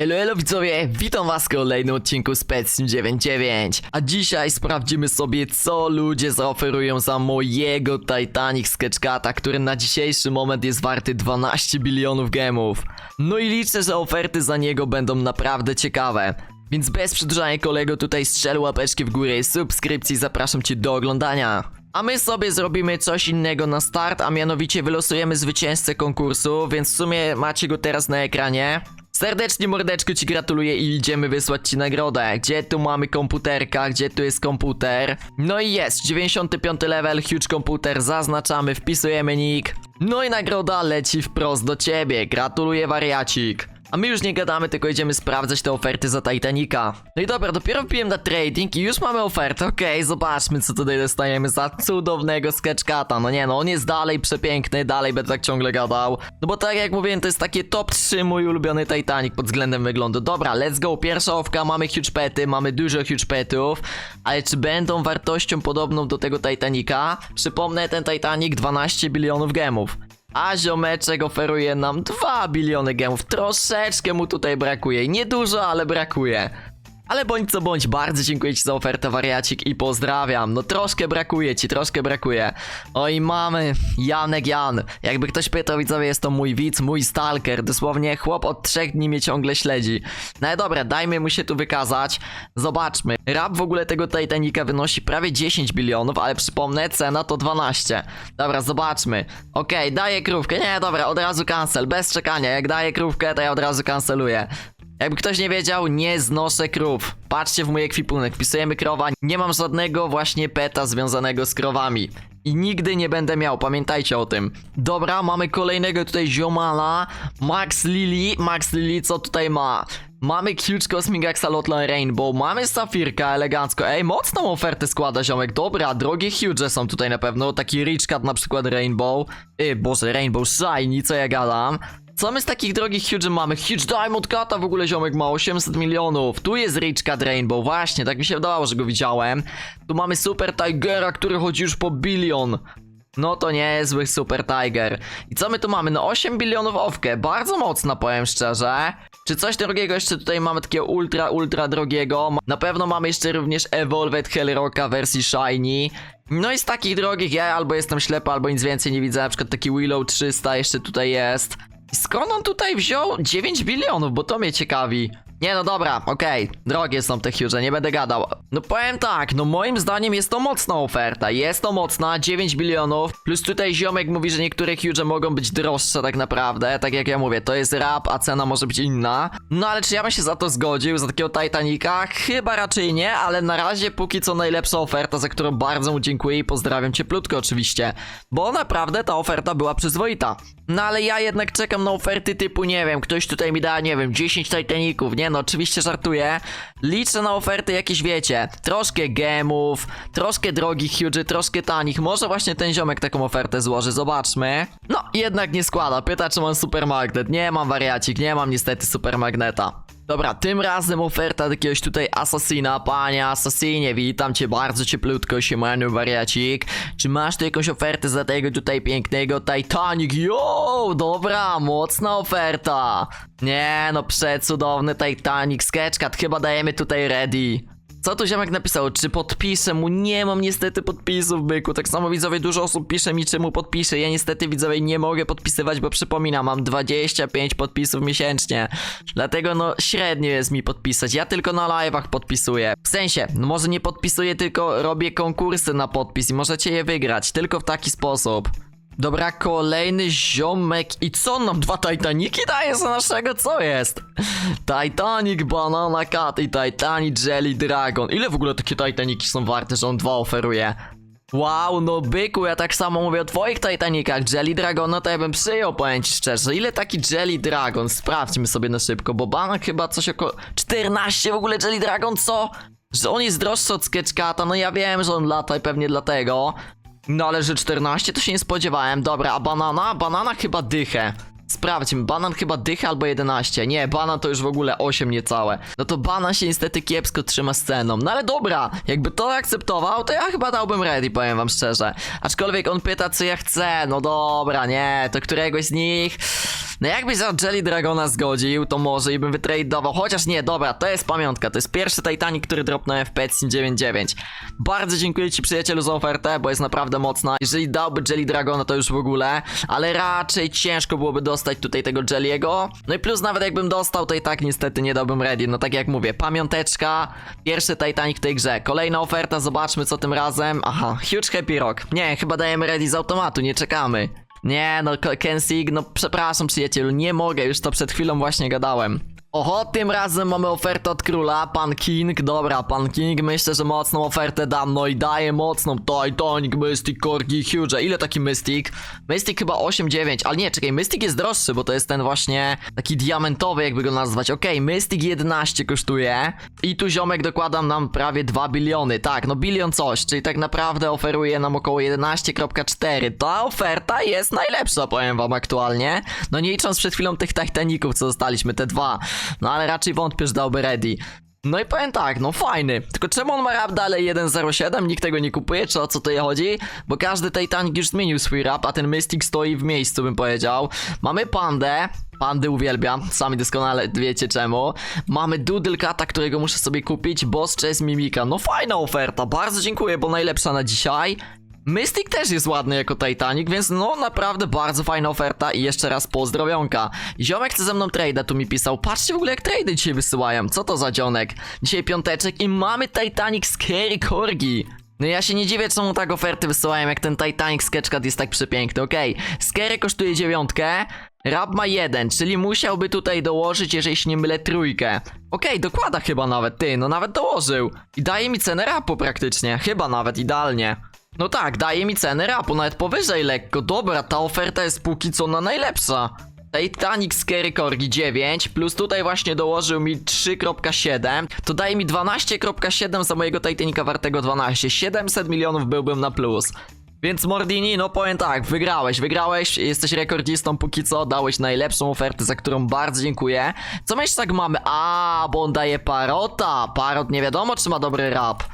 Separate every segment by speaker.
Speaker 1: Elo, elo widzowie, witam was w kolejnym odcinku Specim 99 A dzisiaj sprawdzimy sobie co ludzie zaoferują za mojego Titanic Sketchcata Który na dzisiejszy moment jest warty 12 bilionów gemów. No i liczę, że oferty za niego będą naprawdę ciekawe. Więc bez przedłużania kolego tutaj strzel łapeczki w górę i subskrypcji zapraszam cię do oglądania. A my sobie zrobimy coś innego na start, a mianowicie wylosujemy zwycięzcę konkursu, więc w sumie macie go teraz na ekranie. Serdecznie mordeczko ci gratuluję i idziemy wysłać ci nagrodę. Gdzie tu mamy komputerka? Gdzie tu jest komputer? No i jest, 95 level, huge komputer, zaznaczamy, wpisujemy nick. No i nagroda leci wprost do ciebie. Gratuluję wariacik. A my już nie gadamy, tylko idziemy sprawdzać te oferty za Titanica. No i dobra, dopiero wbiłem na trading i już mamy ofertę. Okej, zobaczmy co tutaj dostajemy za cudownego sketchcata. No nie no, on jest dalej przepiękny, dalej będę tak ciągle gadał. No bo tak jak mówiłem, to jest takie top 3 mój ulubiony Titanic pod względem wyglądu. Dobra, let's go, pierwsza owka, mamy huge pety, mamy dużo huge petów. Ale czy będą wartością podobną do tego Titanica? Przypomnę, ten Titanic 12 bilionów gemów. A ziomeczek oferuje nam 2 biliony gemów. Troszeczkę mu tutaj brakuje. Niedużo, ale brakuje. Ale bądź co bądź, bardzo dziękuję ci za ofertę wariacik i pozdrawiam. No troszkę brakuje ci, troszkę brakuje. Oj mamy, Janek Jan. Jakby ktoś pytał widzowie, jest to mój widz, mój stalker. Dosłownie chłop od trzech dni mnie ciągle śledzi. No ale dobra, dajmy mu się tu wykazać. Zobaczmy. Rap w ogóle tego Titanica wynosi prawie 10 bilionów, ale przypomnę, cena to 12. Dobra, zobaczmy. Okej, daję krówkę. Nie, dobra, od razu cancel, bez czekania. Jak daję krówkę, to ja od razu canceluję. Jakby ktoś nie wiedział, nie znoszę krów. Patrzcie w mój ekwipunek, wpisujemy krowa. Nie mam żadnego właśnie peta związanego z krowami. I nigdy nie będę miał, pamiętajcie o tym. Dobra, mamy kolejnego tutaj ziomala. Max Lily. Max Lily, co tutaj ma? Mamy Huge Cosmic Axolotl Rainbow, mamy Safirka elegancko. Ej, mocną ofertę składa ziomek. Dobra, drogie Huge są tutaj na pewno. Taki Rich na przykład Rainbow. Yy, boże, Rainbow Shiny, co ja gadam. Co my z takich drogich Huge mamy? Huge Diamond Cata w ogóle ziomek ma 800 milionów. Tu jest Rich Rainbow, właśnie, tak mi się wydawało, że go widziałem. Tu mamy Super Tigera, który chodzi już po bilion. No to niezły Super Tiger. I co my tu mamy? No 8 bilionów owkę, bardzo mocna powiem szczerze. Czy coś drogiego jeszcze tutaj mamy takiego ultra, ultra drogiego? Na pewno mamy jeszcze również Evolved Hellrocka wersji Shiny. No i z takich drogich ja albo jestem ślepy, albo nic więcej nie widzę. Na przykład taki Willow 300 jeszcze tutaj jest. Skąd on tutaj wziął 9 bilionów, bo to mnie ciekawi. Nie no dobra, okej, drogie są te huge, nie będę gadał. No powiem tak, no moim zdaniem jest to mocna oferta, jest to mocna, 9 bilionów, plus tutaj ziomek mówi, że niektóre huge mogą być droższe tak naprawdę, tak jak ja mówię, to jest rap, a cena może być inna. No ale czy ja bym się za to zgodził, za takiego Titanica? Chyba raczej nie, ale na razie póki co najlepsza oferta, za którą bardzo mu dziękuję i pozdrawiam cieplutko oczywiście, bo naprawdę ta oferta była przyzwoita. No ale ja jednak czekam na oferty typu, nie wiem, ktoś tutaj mi da, nie wiem, 10 Titaników, nie no, oczywiście żartuję. Liczę na oferty jakieś, wiecie, troszkę gemów, troszkę drogich huge, troszkę tanich. Może właśnie ten ziomek taką ofertę złoży, zobaczmy. No, jednak nie składa, pyta czy mam supermagnet. Nie mam wariacik, nie mam niestety supermagneta. Dobra, tym razem oferta jakiegoś tutaj asasina. Panie asasinie, witam cię bardzo cieplutko, siemanu wariacik. Czy masz tu jakąś ofertę za tego tutaj pięknego Titanic? Jo, dobra, mocna oferta. Nie no, przecudowny Titanic Sketchcat, chyba dajemy tutaj ready. Co tu ziomek napisał? Czy podpiszę mu? Nie mam niestety podpisów, byku. Tak samo widzowie, dużo osób pisze mi, czy mu podpiszę. Ja niestety widzowie nie mogę podpisywać, bo przypominam, mam 25 podpisów miesięcznie. Dlatego no średnio jest mi podpisać. Ja tylko na live'ach podpisuję. W sensie, no może nie podpisuję, tylko robię konkursy na podpis i możecie je wygrać. Tylko w taki sposób. Dobra, kolejny ziomek. I co on nam dwa Titaniki daje za naszego? Co jest? Titanic Banana Cat i Titanic Jelly Dragon. Ile w ogóle takie Titaniki są warte, że on dwa oferuje? Wow, no byku, ja tak samo mówię o twoich Titanicach. Jelly Dragona to ja bym przyjął, powiem ci szczerze. Ile taki Jelly Dragon? Sprawdźmy sobie na szybko, bo Banan chyba coś około... 14 w ogóle Jelly Dragon, co? Że on jest droższy od Sketchcata, no ja wiem, że on lata i pewnie dlatego. No ale że 14 to się nie spodziewałem. Dobra, a banana? Banana chyba dychę. Sprawdźmy. Banan chyba dycha albo 11. Nie, banan to już w ogóle 8 niecałe. No to banan się niestety kiepsko trzyma z ceną. No ale dobra, jakby to akceptował, to ja chyba dałbym ready, powiem wam szczerze. Aczkolwiek on pyta, co ja chcę. No dobra, nie, to któregoś z nich. No jakbyś za Jelly Dragona zgodził, to może i bym wytradeował. Chociaż nie, dobra, to jest pamiątka. To jest pierwszy Titanic, który dropnąłem w PET 99. Bardzo dziękuję ci przyjacielu za ofertę, bo jest naprawdę mocna. Jeżeli dałby Jelly Dragona, to już w ogóle. Ale raczej ciężko byłoby dostać tutaj tego Jelliego. No i plus nawet jakbym dostał, to i tak niestety nie dałbym ready. No tak jak mówię, pamiąteczka. Pierwszy Titanic w tej grze. Kolejna oferta, zobaczmy co tym razem. Aha, Huge Happy Rock. Nie, chyba dajemy ready z automatu, nie czekamy. Nie, no Kensig, no przepraszam przyjacielu, nie mogę, już to przed chwilą właśnie gadałem. Oho, tym razem mamy ofertę od króla, pan King, dobra, pan King, myślę, że mocną ofertę dam, no i daję mocną, Titanic, Mystic, Corgi, Huge, ile taki Mystic? Mystic chyba 8-9, ale nie, czekaj, Mystic jest droższy, bo to jest ten właśnie taki diamentowy, jakby go nazwać, okej, Mystic 11 kosztuje. I tu ziomek dokładam nam prawie 2 biliony, tak, no bilion coś, czyli tak naprawdę oferuje nam około 11.4, ta oferta jest najlepsza, powiem wam aktualnie, no nie licząc przed chwilą tych Titaników, co dostaliśmy, te dwa, no ale raczej wątpię, że dałby ready. No i powiem tak, no fajny. Tylko czemu on ma rap dalej 1.07? Nikt tego nie kupuje, czy o co tutaj chodzi? Bo każdy Titanic już zmienił swój rap, a ten Mystic stoi w miejscu, bym powiedział. Mamy pandę. Pandy uwielbiam, sami doskonale wiecie czemu. Mamy Doodle Cata, którego muszę sobie kupić. Boss Chase Mimika. No fajna oferta, bardzo dziękuję, bo najlepsza na dzisiaj. Mystic też jest ładny jako Titanic, więc no naprawdę bardzo fajna oferta i jeszcze raz pozdrowionka. Ziomek chce ze mną trade'a, tu mi pisał, patrzcie w ogóle jak trady dzisiaj wysyłają, co to za dzionek? Dzisiaj piąteczek i mamy Titanic Scary Corgi. No ja się nie dziwię, czemu tak oferty wysyłają, jak ten Titanic Sketchcard jest tak przepiękny, okej. Scary kosztuje dziewiątkę, Rab ma jeden, czyli musiałby tutaj dołożyć, jeżeli się nie mylę, trójkę. Okej, dokłada chyba nawet, ty, no nawet dołożył. I daje mi cenę rapu praktycznie, chyba nawet idealnie. No tak, daje mi cenę rapu, nawet powyżej lekko. Dobra, ta oferta jest póki co na najlepsza. Titanic Scary Corgi 9, plus tutaj właśnie dołożył mi 3.7, to daje mi 12.7 za mojego Titanica wartego 12. 700 milionów byłbym na plus. Więc Mordini, no powiem tak, wygrałeś, wygrałeś, jesteś rekordzistą póki co, dałeś najlepszą ofertę, za którą bardzo dziękuję. Co my jeszcze tak mamy? A, bo on daje parota, parot nie wiadomo czy ma dobry rap.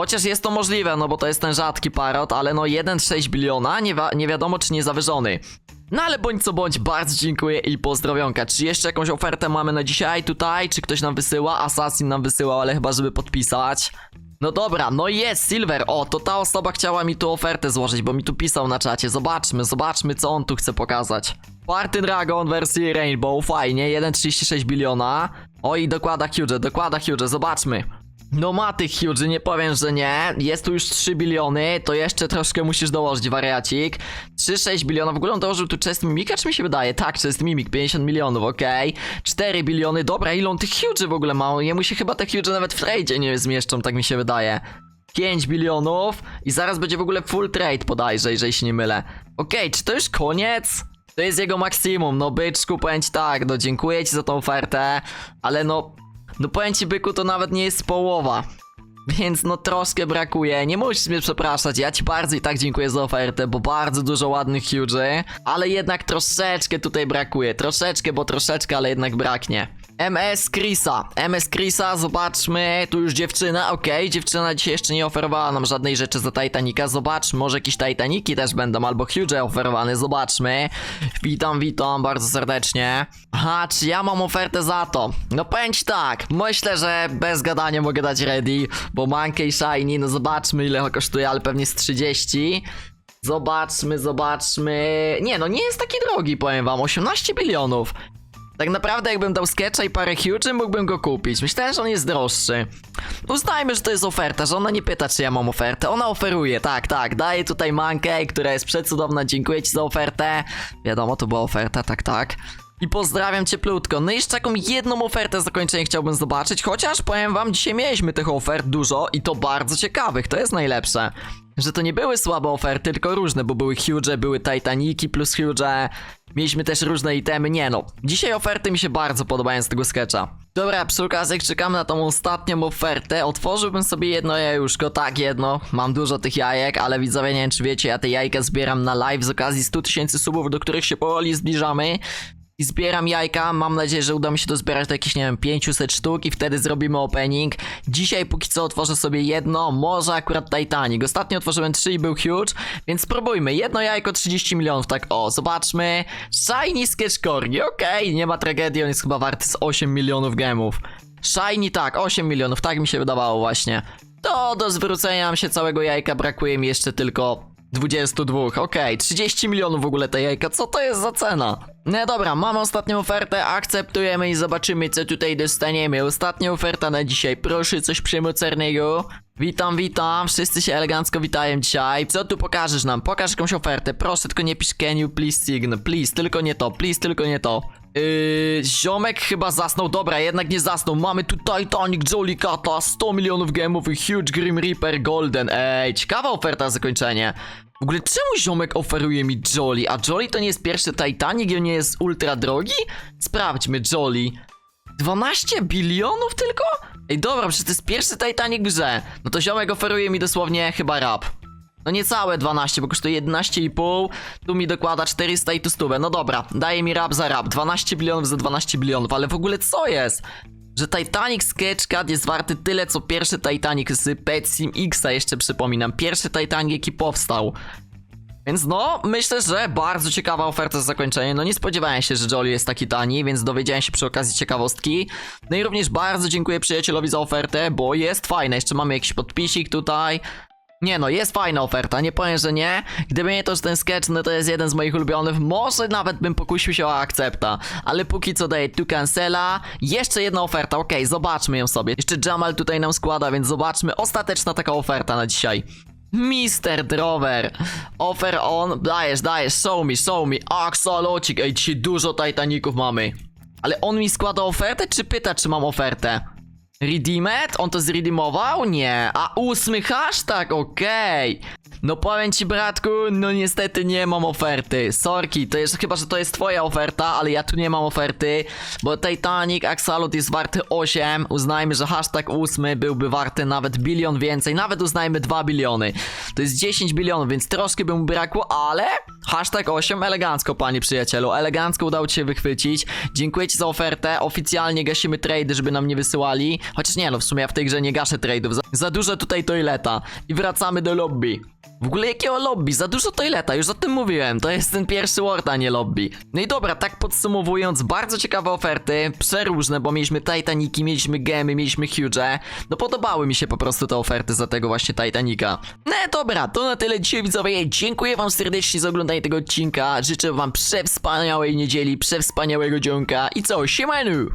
Speaker 1: Chociaż jest to możliwe, no bo to jest ten rzadki parot, ale no 1,6 biliona, nie, nie wiadomo czy nie zawyżony. No ale bądź co bądź, bardzo dziękuję i pozdrowionka. Czy jeszcze jakąś ofertę mamy na dzisiaj tutaj? Czy ktoś nam wysyła? Assassin nam wysyłał, ale chyba żeby podpisać. No dobra, no jest Silver. O, to ta osoba chciała mi tu ofertę złożyć, bo mi tu pisał na czacie. Zobaczmy, zobaczmy co on tu chce pokazać. Party Dragon wersji Rainbow, fajnie, 1,36 biliona. Oj, dokłada Huge, dokłada Huge, zobaczmy. No ma tych huge, nie powiem, że nie. Jest tu już 3 biliony, to jeszcze troszkę musisz dołożyć, wariacik. 3-6 bilionów, w ogóle dołożył tu chest mimika, czy mi się wydaje? Tak, chest mimik, 50 milionów, okej. 4 biliony, dobra, ile on tych huge w ogóle ma? Jemu się chyba te huge nawet w trade nie zmieszczą, tak mi się wydaje. 5 bilionów i zaraz będzie w ogóle full trade podajże, jeżeli się nie mylę. Okej, czy to już koniec? To jest jego maksimum, no byczku, ci tak, no dziękuję ci za tą ofertę, ale no, no powiem ci byku, to nawet nie jest połowa. Więc no troszkę brakuje, nie musisz mnie przepraszać, ja ci bardzo i tak dziękuję za ofertę, bo bardzo dużo ładnych huge, ale jednak troszeczkę tutaj brakuje, troszeczkę, bo troszeczkę, ale jednak braknie. MS Chrisa, MS Chrisa, zobaczmy, tu już dziewczyna, okej, dziewczyna dzisiaj jeszcze nie oferowała nam żadnej rzeczy za Titanica, zobaczmy, może jakieś Titaniki też będą, albo huge oferowane, zobaczmy. Witam, witam bardzo serdecznie. Aha, czy ja mam ofertę za to? No powiem ci tak, myślę, że bez gadania mogę dać ready, bo Monkey Shiny, no zobaczmy ile kosztuje, ale pewnie z 30. Zobaczmy, zobaczmy. Nie, no nie jest taki drogi, powiem wam, 18 bilionów. Tak naprawdę jakbym dał sketcha i parę huge, mógłbym go kupić. Myślałem, że on jest droższy. Uznajmy, że to jest oferta, że ona nie pyta, czy ja mam ofertę. Ona oferuje, tak, tak. Daje tutaj mankę, która jest przecudowna. Dziękuję ci za ofertę. Wiadomo, to była oferta, tak, tak. I pozdrawiam cieplutko. No i jeszcze taką jedną ofertę zakończenia chciałbym zobaczyć, chociaż powiem wam, dzisiaj mieliśmy tych ofert dużo i to bardzo ciekawych, to jest najlepsze. Że to nie były słabe oferty, tylko różne, bo były huge, były Titaniki plus huge, mieliśmy też różne itemy, nie no. Dzisiaj oferty mi się bardzo podobają z tego sketcha. Dobra, przy okazji jak czekamy na tą ostatnią ofertę, otworzyłbym sobie jedno jajuszko, tak jedno, mam dużo tych jajek, ale widzowie nie wiem czy wiecie, ja te jajka zbieram na live z okazji 100 tysięcy subów, do których się powoli zbliżamy. I zbieram jajka. Mam nadzieję, że uda mi się dozbierać do jakichś, nie wiem, 500 sztuk i wtedy zrobimy opening. Dzisiaj póki co otworzę sobie jedno, może akurat Titanic. Ostatnio otworzyłem 3 i był huge, więc spróbujmy. Jedno jajko 30 milionów, tak o, zobaczmy. Shiny Sketch Corgi, okej, nie ma tragedii, on jest chyba warty z 8 milionów gemów. Shiny tak, 8 milionów, tak mi się wydawało właśnie. To do zwrócenia nam się całego jajka brakuje mi jeszcze tylko 22, okej, 30 milionów w ogóle te jajka, co to jest za cena? No dobra, mamy ostatnią ofertę, akceptujemy i zobaczymy co tutaj dostaniemy. Ostatnia oferta na dzisiaj, proszę coś przemocernego. Witam, witam, wszyscy się elegancko witają dzisiaj. Co tu pokażesz nam? Pokaż jakąś ofertę, proszę, tylko nie pisz can you please signal, please, tylko nie to, please, tylko nie to. Yy, ziomek chyba zasnął, dobra, jednak nie zasnął. Mamy tu Titanic, Jolly Kata, 100 milionów gemów i Huge Grim Reaper Golden. Ej, ciekawa oferta na zakończenie. W ogóle czemu ziomek oferuje mi Jolly? A Jolly to nie jest pierwszy Titanic i on nie jest ultra drogi? Sprawdźmy, Jolly. 12 bilionów tylko? Ej, dobra, przecież to jest pierwszy Titanic grze. No to ziomek oferuje mi dosłownie chyba rap. No niecałe 12, bo kosztuje 11,5, tu mi dokłada 400 i tu stówę. No dobra, daje mi rap za rap, 12 bilionów za 12 bilionów, ale w ogóle co jest? Że Titanic Sketchcard jest warty tyle, co pierwszy Titanic z Pet Sim Xa, jeszcze przypominam. Pierwszy Titanic, jaki powstał. Więc no, myślę, że bardzo ciekawa oferta z zakończenia. No nie spodziewałem się, że Jolly jest taki tani, więc dowiedziałem się przy okazji ciekawostki. No i również bardzo dziękuję przyjacielowi za ofertę, bo jest fajna. Jeszcze mamy jakiś podpisik tutaj. Nie no, jest fajna oferta, nie powiem, że nie. Gdyby nie to, że ten sketch, no to jest jeden z moich ulubionych, może nawet bym pokusił się o akcepta. Ale póki co daję tu cancela. Jeszcze jedna oferta, okej, zobaczmy ją sobie. Jeszcze Jamal tutaj nam składa, więc zobaczmy. Ostateczna taka oferta na dzisiaj. Mister Drover. Offer on. Dajesz, dajesz, show me, show me. Axolocik. Ej, dzisiaj dużo Titaników mamy. Ale on mi składa ofertę, czy pyta, czy mam ofertę? Redeemed? On to zredeemował? Nie. A ósmy hashtag, okej. No powiem ci bratku, no niestety nie mam oferty. Sorki, to jest chyba, że to jest twoja oferta, ale ja tu nie mam oferty, bo Titanic Axolot jest warty 8. Uznajmy, że hashtag 8 byłby warty nawet bilion więcej, nawet uznajmy 2 biliony. To jest 10 bilionów, więc troszkę by mu brakło, ale hashtag 8 elegancko, panie przyjacielu. Elegancko udało ci się wychwycić. Dziękuję ci za ofertę. Oficjalnie gasimy trady, żeby nam nie wysyłali. Chociaż nie, no w sumie ja w tej grze nie gaszę trade'ów. Za, za dużo tutaj toileta. I wracamy do lobby. W ogóle jakiego lobby? Za dużo toileta, już o tym mówiłem. To jest ten pierwszy ward, a nie lobby. No i dobra, tak podsumowując, bardzo ciekawe oferty, przeróżne, bo mieliśmy Titaniki, mieliśmy gemy, mieliśmy huge. No podobały mi się po prostu te oferty za tego właśnie Titanica. No dobra, to na tyle dzisiaj widzowie. Dziękuję wam serdecznie za oglądanie tego odcinka. Życzę wam przewspaniałej niedzieli, przewspaniałego dzionka i co, siemanu!